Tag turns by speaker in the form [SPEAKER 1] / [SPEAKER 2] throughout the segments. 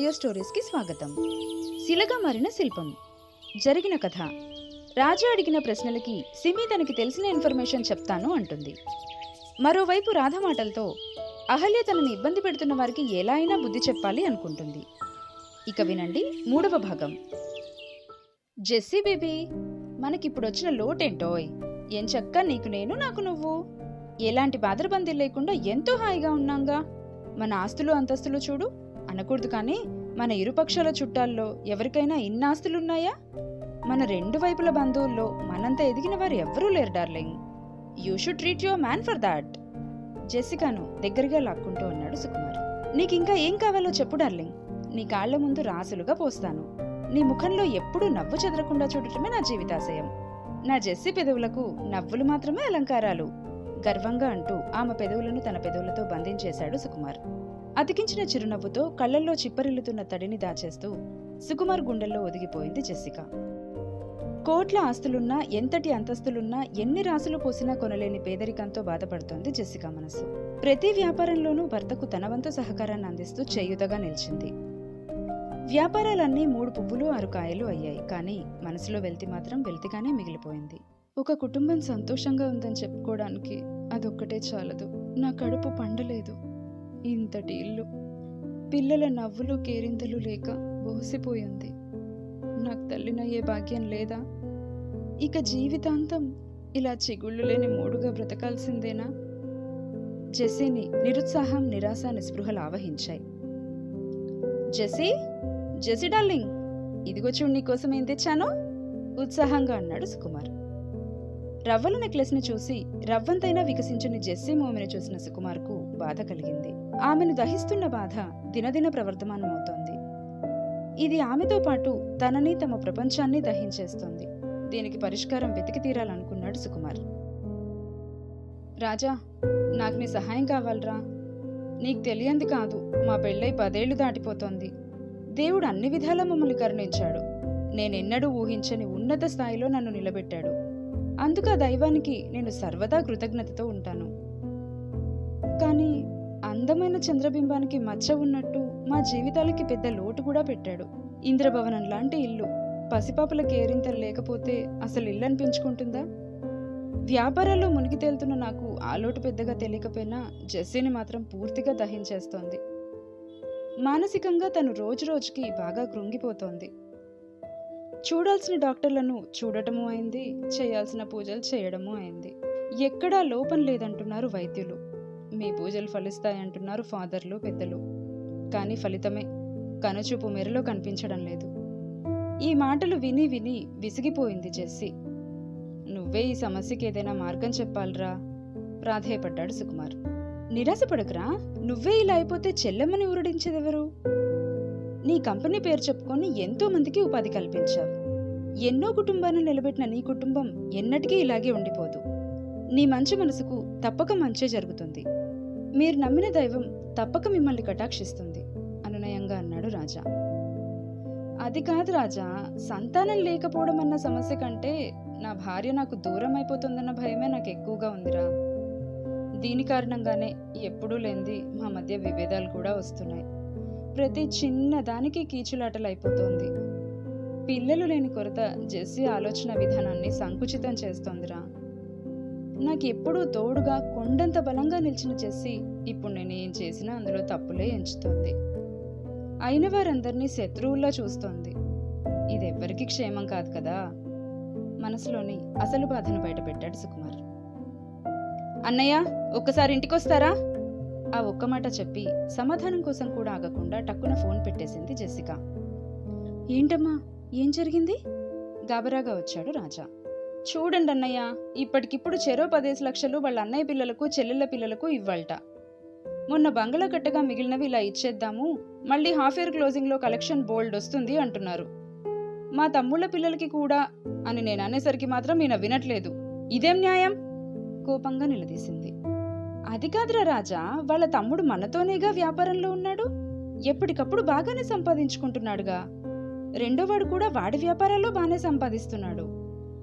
[SPEAKER 1] Audio స్టోరీస్కి స్వాగతం. శిలగా మారిన శిల్పం. జరిగిన కథ. రాజా అడిగిన ప్రశ్నలకి సిమి తనకి తెలిసిన ఇన్ఫర్మేషన్ చెప్తాను అంటుంది. మరోవైపు రాధ మాటలతో అహల్య తనని ఇబ్బంది పెడుతున్న వారికి ఎలా అయినా బుద్ధి చెప్పాలి అనుకుంటుంది. ఇక వినండి మూడవ భాగం. జెస్సీ బేబీ మనకిప్పుడు వచ్చిన లోటేంటోయ్? ఎంచక్క నీకు నేను నాకు నువ్వు? ఎలాంటి బాధరబందీ లేకుండా ఎంతో హాయిగా ఉన్నాంగా? మన ఆస్తులు అంతస్తులు చూడు. అనకూడదు కానీ మన ఇరుపక్షాల చుట్టాల్లో ఎవరికైనా ఇన్ని ఆస్తులున్నాయా? మన రెండు వైపుల బంధువుల్లో మనంత ఎదిగిన వారు ఎవరూ లేరు darling. You should treat your man for that జెసికాను దగ్గరగా లాక్కుంటూ అన్నాడు సుకుమార్. నీకింకా ఏం కావాలో చెప్పు డార్లింగ్. నీ కాళ్ళ ముందు రాసులుగా పోస్తాను. నీ ముఖంలో ఎప్పుడూ నవ్వు చెదరకుండా చూడటమే నా జీవితాశయం. నా జెస్సీ పెదవులకు నవ్వులు మాత్రమే అలంకారాలు గర్వంగా అంటూ ఆమె పెదవులను తన పెదవులతో బంధించేశాడు సుకుమార్. అతికించిన చిరునవ్వుతో కళ్ళల్లో చిప్పరిల్లుతున్న తడిని దాచేస్తూ సుకుమార్ గుండెల్లో ఒదిగిపోయింది జెస్సిక. కోట్ల ఆస్తులున్నా ఎంతటి అంతస్తులున్నా ఎన్ని రాసులు పోసినా కొనలేని పేదరికంతో బాధపడుతోంది జెస్సిక మనసు. ప్రతి వ్యాపారంలోనూ భర్తకు తనవంత సహకారాన్ని అందిస్తూ చేయుతగా నిలిచింది. వ్యాపారాలన్నీ మూడు పువ్వులు ఆరు కాయలు అయ్యాయి. కానీ మనసులో వెళ్తి మాత్రం వెళ్తిగానే మిగిలిపోయింది. ఒక కుటుంబం సంతోషంగా ఉందని చెప్పుకోవడానికి అదొక్కటే చాలదు. నా కడుపు పండలేదు. ఇంతటి ఇల్లు. పిల్లల నవ్వులు కేరింతలు లేక బోసిపోయింది నాకు తల్లినయ్యే భాగ్యం లేదా? ఇక జీవితాంతం ఇలా చిగుళ్ళు లేని మూడుగా బ్రతకాల్సిందేనా? జెసీని నిరుత్సాహం నిరాశ నిస్పృహలు ఆవహించాయి. జెసీ జెసీ డార్లింగ్ ఇదిగో చూడు నీకోసం ఏం తెచ్చానో? ఉత్సాహంగా అన్నాడు సుకుమార్. రవ్వల నెక్లెస్ని చూసి రవ్వంతైనా వికసించని జెస్సీ మోమెను చూసిన సుకుమార్కు బాధ కలిగింది. ఆమెను దహిస్తున్న బాధ దినదిన ప్రవర్ధమానమవుతోంది ఇది ఆమెతో పాటు తనని తమ ప్రపంచాన్ని దహించేస్తోంది. దీనికి పరిష్కారం వెతికి తీరాలనుకున్నాడు సుకుమార్. రాజా నాకు నీ సహాయం కావాలరా? నీకు తెలియంది కాదు మా పెళ్ళై పదేళ్ళు దాటిపోతోంది. దేవుడు అన్ని విధాలా మమ్మల్ని కరుణించాడు. నేనెన్నడూ ఊహించని ఉన్నత స్థాయిలో నన్ను నిలబెట్టాడు. అందుకు ఆ దైవానికి నేను సర్వదా కృతజ్ఞతతో ఉంటాను. కానీ అందమైన చంద్రబింబానికి మచ్చ ఉన్నట్టు మా జీవితాలకి పెద్ద లోటు కూడా పెట్టాడు. ఇంద్రభవనం లాంటి ఇల్లు పసిపాపల కేరింతలు లేకపోతే అసలు ఇల్లు అనిపించుకుంటుందా వ్యాపారాల్లో మునిగి తేలుతున్న నాకు ఆ లోటు పెద్దగా తెలియకపోయినా జెస్సీని మాత్రం పూర్తిగా దహించేస్తోంది. మానసికంగా తను రోజు రోజుకి బాగా కృంగిపోతోంది. చూడాల్సిన డాక్టర్లను చూడటము అయింది చేయాల్సిన పూజలు చేయడము అయింది. ఎక్కడా లోపం లేదంటున్నారు వైద్యులు. మీ పూజలు ఫలిస్తాయంటున్నారు ఫాదర్లు పెద్దలు. కానీ ఫలితమే. కనుచూపు మెరలో కనిపించడం లేదు. ఈ మాటలు విని విని విసిగిపోయింది జెస్సీ. నువ్వే ఈ సమస్యకి ఏదైనా మార్గం చెప్పాలరా? ప్రాధేయపడ్డాడు సుకుమార్. నిరాశపడకురా? నువ్వే ఇలా అయిపోతే చెల్లెమ్మని ఊరడించేదెవరు? నీ కంపెనీ పేరు చెప్పుకొని ఎంతో మందికి ఉపాధి కల్పించావు. ఎన్నో కుటుంబాలను నిలబెట్టిన నీ కుటుంబం ఎన్నటికీ ఇలాగే ఉండిపోదు. నీ మంచి మనసుకు తప్పక మంచే జరుగుతుంది. మీరు నమ్మిన దైవం తప్పక మిమ్మల్ని కటాక్షిస్తుంది అనునయంగా అన్నాడు రాజా. అది కాదు రాజా సంతానం లేకపోవడం అన్న సమస్య కంటే నా భార్య నాకు దూరం అయిపోతుందన్న భయమే నాకు ఎక్కువగా ఉందిరా. దీని కారణంగానే ఎప్పుడూ లేనిది మా మధ్య విభేదాలు కూడా వస్తున్నాయి. ప్రతి చిన్న దానికి కీచులాటలు అయిపోతోంది పిల్లలు లేని కొరత జెస్సీ ఆలోచన విధానాన్ని సంకుచితం చేస్తోందిరా. నాకు ఎప్పుడూ తోడుగా కొండంత బలంగా నిలిచిన జెస్సీ ఇప్పుడు నేను ఏం చేసినా అందులో తప్పులే ఎంచుతోంది. అయిన వారందరినీ శత్రువుల్లా చూస్తోంది. ఇది క్షేమం కాదు కదా? మనసులోని అసలు బాధను బయటపెట్టాడు సుకుమార్. అన్నయ్య ఒక్కసారి ఇంటికొస్తారా? ఆ ఒక్క మాట చెప్పి సమాధానం కోసం కూడా ఆగకుండా టక్కున ఫోన్ పెట్టేసింది జెస్సికా. ఏంటమ్మా? ఏం జరిగింది? గాబరాగా వచ్చాడు రాజా. చూడండి అన్నయ్య ఇప్పటికిప్పుడు చెరో పదేసి లక్షలు వాళ్ళ అన్నయ్య పిల్లలకు చెల్లెళ్ళ పిల్లలకు ఇవ్వాలట. మొన్న బంగళ కట్టగా మిగిలినవి ఇలా ఇచ్చేద్దాము మళ్ళీ హాఫ్ ఇయర్ క్లోజింగ్లో కలెక్షన్ బోల్డ్ వస్తుంది అంటున్నారు. మా తమ్ముళ్ళ పిల్లలకి కూడా అని నేను అనేసరికి మాత్రం ఈయన వినట్లేదు. ఇదేం న్యాయం? కోపంగా నిలదీసింది. అది కాదురా రాజా వాళ్ళ తమ్ముడు మనతోనేగా వ్యాపారంలో ఉన్నాడు. ఎప్పటికప్పుడు బాగానే సంపాదించుకుంటున్నాడుగా. రెండోవాడు కూడా వాడి వ్యాపారాల్లో బాగానే సంపాదిస్తున్నాడు.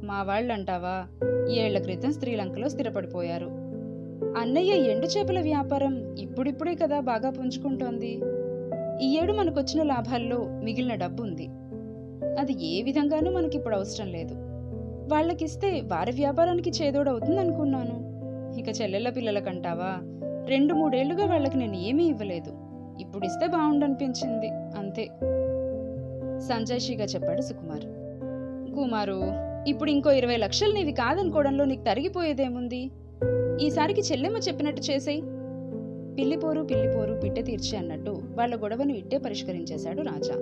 [SPEAKER 1] మా వాళ్ళంటావా ఏళ్ళ క్రితం శ్రీలంకలో స్థిరపడిపోయారు. అన్నయ్య ఎండు చేపల వ్యాపారం ఇప్పుడిప్పుడే కదా బాగా పుంజుకుంటోంది. ఈ ఏడు మనకొచ్చిన లాభాల్లో మిగిలిన డబ్బు ఉంది అది ఏ విధంగానూ మనకిప్పుడు అవసరం లేదు. వాళ్ళకిస్తే వారి వ్యాపారానికి చేదోడవుతుంది అనుకున్నాను ఇక చెల్లెళ్ళ పిల్లలకంటావా? రెండు మూడేళ్ళుగా వాళ్ళకి నేను ఏమీ ఇవ్వలేదు. ఇప్పుడు ఇస్తే బాగుండనిపించింది అంతే. సంజయ్షిగా చెప్పాడు సుకుమార్. కుమారు ఇప్పుడు ఇంకో ఇరవై లక్షలు నీవి కాదనుకోవడంలో నీకు తరిగిపోయేదేముంది? ఈసారికి చెల్లెమ్మ చెప్పినట్టు చేసేయి. పిల్లిపోరు పిల్లిపోరు పిట్టె తీర్చి అన్నట్టు వాళ్ళ గొడవను ఇట్టే పరిష్కరించేశాడు రాజా.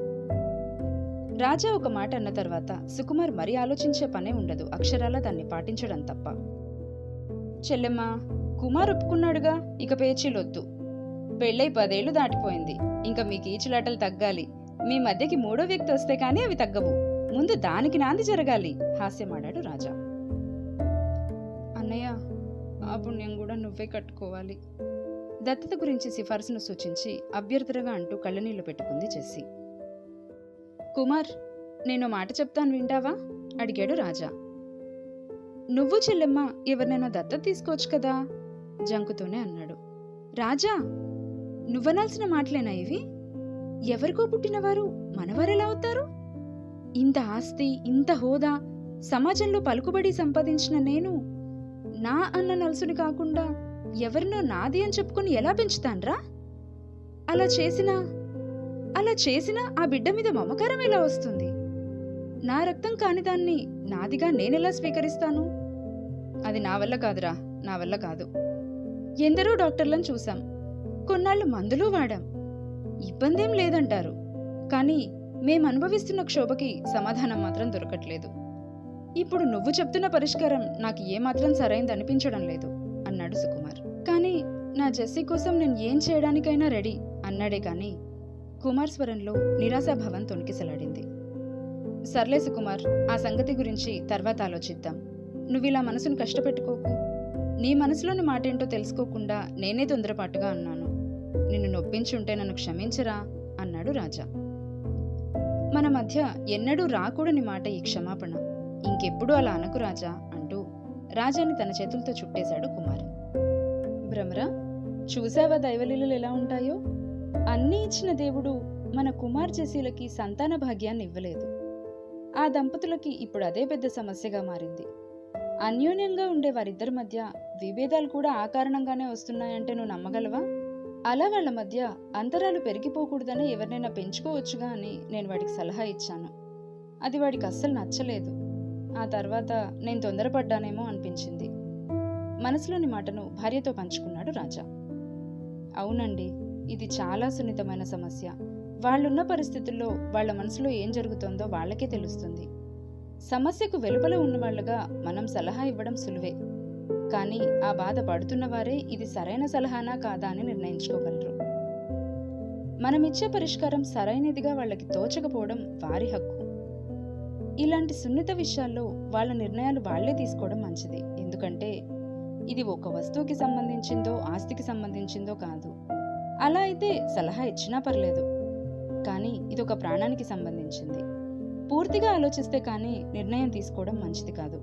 [SPEAKER 1] రాజా ఒక మాట అన్న తర్వాత సుకుమార్ మరి ఆలోచించే పనే ఉండదు. అక్షరాల దాన్ని పాటించడం తప్ప. చెల్లెమ్మ కుమార్ ఒప్పుకున్నాడుగా ఇక పేచీలొద్దు. పెళ్ళై పదేళ్ళు దాటిపోయింది. ఇంకా మీ కీచులాటలు తగ్గాలి. మీ మధ్యకి మూడో వ్యక్తి వస్తే కానీ అవి తగ్గవు. ముందు దానికి నాంది జరగాలి హాస్యమాడాడు రాజా. అన్నయ్య ఆ పుణ్యం కూడా నువ్వే కట్టుకోవాలి. దత్తత గురించి సిఫార్సును సూచించి అభ్యర్థులుగా అంటూ కళ్ళనీళ్ళు పెట్టుకుంది జెస్సీ. కుమార్ నేను మాట చెప్తాను వింటావా? అడిగాడు రాజా. నువ్వు చెల్లెమ్మ ఎవరినైనా దత్తత తీసుకోవచ్చు కదా? జంకుతోనే అన్నాడు. రాజా నువ్వనాల్సిన మాటలేనా ఇవి? ఎవరికో పుట్టినవారు మనవారెలా అవుతారు? ఇంత ఆస్తి ఇంత హోదా సమాజంలో పలుకుబడి సంపాదించిన నేను నా అన్న నలుసుని కాకుండా ఎవరినో నాది అని చెప్పుకుని ఎలా పెంచుతాన్రా? అలా చేసినా అలా చేసినా ఆ బిడ్డ మీద మమకారం ఎలా వస్తుంది? నా రక్తం కానిదాన్ని నాదిగా నేనెలా స్వీకరిస్తాను? అది నా వల్ల కాదురా నా వల్ల కాదు. ఎందరో డాక్టర్లను చూశాం. కొన్నాళ్ళు మందులు వాడాం. ఇబ్బందేం లేదంటారు. కానీ మేం అనుభవిస్తున్న క్షోభకి సమాధానం మాత్రం దొరకట్లేదు. ఇప్పుడు నువ్వు చెప్తున్న పరిష్కారం నాకు ఏమాత్రం సరైంది అనిపించడం లేదు అన్నాడు సుకుమార్. కానీ నా జెస్సీ కోసం నేను ఏం చేయడానికైనా రెడీ అన్నాడే కానీ కుమార్ స్వరంలో నిరాశాభావం తొణికిసలాడింది. సర్లే సుకుమార్ ఆ సంగతి గురించి తర్వాత ఆలోచిద్దాం. నువ్వు ఇలా మనసును కష్టపెట్టుకోకు. నీ మనసులోని మాటేంటో తెలుసుకోకుండా నేనే తొందరపాటుగా అన్నాను. నిన్ను నొప్పించుంటే నన్ను క్షమించరా అన్నాడు రాజా. మన మధ్య ఎన్నడూ రాకూడని మాట ఈ క్షమాపణ. ఇంకెప్పుడు అలా అనకు రాజా అంటూ రాజాని తన చేతులతో చుట్టేశాడు కుమార్. భ్రమరా చూసావా దైవలీలలు ఎలా ఉంటాయో? అన్నీ ఇచ్చిన దేవుడు మన కుమార్ జసీలకి సంతాన భాగ్యాన్ని ఇవ్వలేదు ఆ దంపతులకి ఇప్పుడు అదే పెద్ద సమస్యగా మారింది. అన్యోన్యంగా ఉండే వారిద్దరి మధ్య విభేదాలు కూడా ఆ కారణంగానే వస్తున్నాయంటే నువ్వు నమ్మగలవా? అలా వాళ్ళ మధ్య అంతరాలు పెరిగిపోకూడదని ఎవరినైనా పెంచుకోవచ్చుగా అని నేను వాడికి సలహా ఇచ్చాను. అది వాడికి అస్సలు నచ్చలేదు. ఆ తర్వాత నేను తొందరపడ్డానేమో అనిపించింది. మనసులోని మాటను భార్యతో పంచుకున్నాడు రాజా. అవునండి ఇది చాలా సున్నితమైన సమస్య. వాళ్ళున్న పరిస్థితుల్లో వాళ్ళ మనసులో ఏం జరుగుతోందో వాళ్ళకే తెలుస్తుంది. సమస్యకు వెలుపల ఉన్నవాళ్ళుగా మనం సలహా ఇవ్వడం సులువే. కానీ ఆ బాధ పడుతున్న వారే ఇది సరైన సలహానా కాదా అని నిర్ణయించుకోగలరు. మనమిచ్చే పరిష్కారం సరైనదిగా వాళ్ళకి తోచకపోవడం వారి హక్కు. ఇలాంటి సున్నిత విషయాల్లో వాళ్ళ నిర్ణయాలు వాళ్ళే తీసుకోవడం మంచిది. ఎందుకంటే ఇది ఒక వస్తువుకి సంబంధించిందో ఆస్తికి సంబంధించిందో కాదు. అలా అయితే సలహా ఇచ్చినా పర్లేదు. కానీ ఇది ఒక ప్రాణానికి సంబంధించింది. పూర్తిగా ఆలోచిస్తే కానీ నిర్ణయం తీసుకోవడం మంచిది కాదు.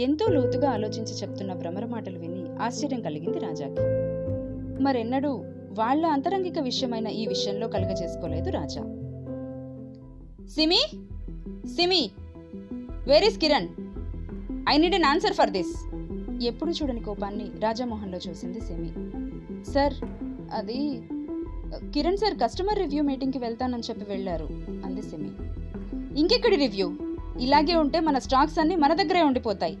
[SPEAKER 1] ఎంతో లోతుగా ఆలోచించి చెప్తున్న భ్రమర మాటలు విని ఆశ్చర్యం కలిగింది రాజాకి. మరెన్నడూ వాళ్ళ అంతరంగిక విషయమైన ఈ విషయంలో కలుగజేసుకోలేదు Raja. Simi! Simi! Where is Kiran I need an answer for this ఎప్పుడు చూడని కోపాన్ని రాజామోహన్లో చూసింది సిమి. సార్ అది కిరణ్ సార్ కస్టమర్ రివ్యూ మీటింగ్కి వెళ్తానని చెప్పి వెళ్ళారు. అంది సిమి. ఇంకెక్కడి రివ్యూ? ఇలాగే ఉంటే మన స్టాక్స్ అన్నీ మన దగ్గరే ఉండిపోతాయి.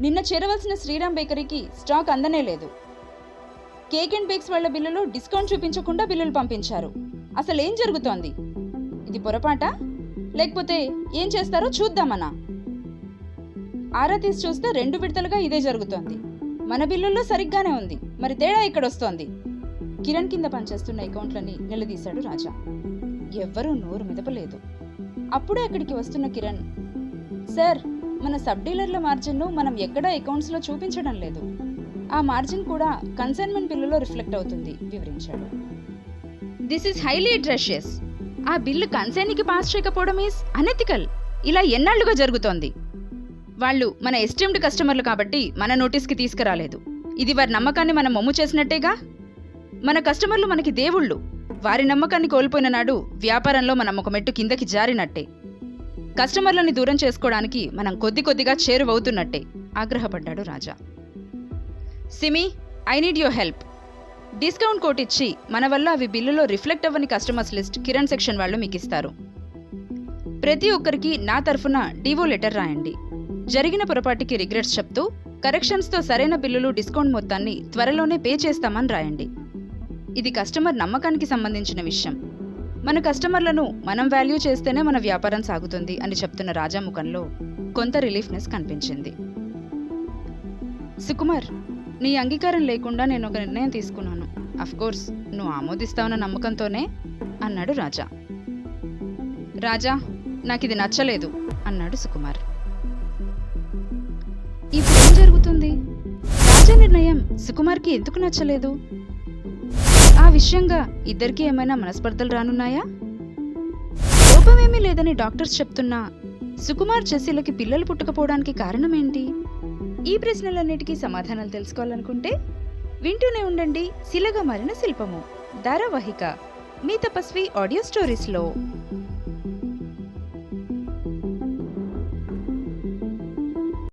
[SPEAKER 1] నిన్న చేరవలసిన శ్రీరామ్ బేకరీకి స్టాక్ అందనే లేదు. కేక్ అండ్ బేక్స్ వాళ్ళ బిల్లులో డిస్కౌంట్ చూపించకుండా బిల్లులు పంపించారు. అసలు ఏం జరుగుతోంది? ఇది పొరపాట? లేకపోతే ఏం చేస్తారో చూద్దామనా? ఆరా తీసి చూస్తే రెండు విడతలుగా ఇదే జరుగుతోంది. మన బిల్లుల్లో సరిగ్గానే ఉంది. మరి తేడా ఇక్కడ వస్తోంది కిరణ్ కింద పనిచేస్తున్న అకౌంట్లని నిలదీశాడు రాజా. ఎవ్వరూ నోరు మిదపలేదు. అప్పుడే అక్కడికి వస్తున్న కిరణ్ సార్ మన సబ్ డీలర్ల మార్జిన్ను మనం ఎక్కడా అకౌంట్స్లో చూపించడం లేదు. ఆ మార్జిన్ కూడా కన్సైన్మెంట్ బిల్లులో రిఫ్లెక్ట్ అవుతుంది వివరించాడు. This is highly atrocious. ఆ బిల్లు కన్సైన్కి పాస్ చేయకపోవడం ఈస్ అనెథికల్ ఇలా ఎన్నాళ్ళుగా జరుగుతోంది. వాళ్ళు మన ఎస్టీమ్డ్ కస్టమర్లు కాబట్టి మన నోటీస్కి తీసుకురాలేదు. ఇది వారి నమ్మకాన్ని మనం మొమ్ము చేసినట్టేగా? మన కస్టమర్లు మనకి దేవుళ్ళు. వారి నమ్మకాన్ని కోల్పోయిన నాడు వ్యాపారంలో మనం ఒక మెట్టు కిందకి జారినట్టే. కస్టమర్లని దూరం చేసుకోవడానికి మనం కొద్ది కొద్దిగా చేరువవుతున్నట్టే ఆగ్రహపడ్డాడు Raja. Simi I need your help. Discount quote ఇచ్చి మన వల్ల అవి బిల్లులో రిఫ్లెక్ట్ అవ్వని కస్టమర్స్ లిస్ట్ కిరణ్ సెక్షన్ వాళ్ళు మీకు ఇస్తారు ప్రతి ఒక్కరికి నా తరఫున డివో లెటర్ రాయండి. జరిగిన పొరపాటికి రిగ్రెట్స్ చెప్తూ కరెక్షన్స్తో సరైన బిల్లులు డిస్కౌంట్ మొత్తాన్ని త్వరలోనే పే చేస్తామని రాయండి. ఇది కస్టమర్ నమ్మకానికి సంబంధించిన విషయం. మన కస్టమర్లను మనం వాల్యూ చేస్తేనే మన వ్యాపారం సాగుతుంది అని చెప్తున్న రాజా ముఖంలో కొంత రిలీఫ్నెస్ కనిపించింది. సుకుమార్ నీ అంగీకారం లేకుండా నేను ఒక నిర్ణయం తీసుకున్నాను. కోర్స్ నువ్వు ఆమోదిస్తావన్న నమ్మకంతోనే అన్నాడు రాజా. రాజా నాకు ఇది నచ్చలేదు అన్నాడు సుకుమార్. ఇప్పుడు ఏం జరుగుతుంది. రాజా నిర్ణయం సుకుమార్కి ఎందుకు నచ్చలేదు? ఆ విషయంగా ఇద్దరికీ ఏమైనా మనస్పర్ధలు రానున్నాయా? లోపమేమీ లేదని డాక్టర్స్ చెప్తున్నా సుకుమార్ జెస్సీలకి పిల్లలు పుట్టకపోవడానికి కారణం ఏంటి ఈ ప్రశ్నలన్నిటికీ సమాధానాలు తెలుసుకోవాలనుకుంటే వింటూనే ఉండండి శిలగా మారిన శిల్పము ధారావాహిక మీ తపస్వి ఆడియో స్టోరీస్లో.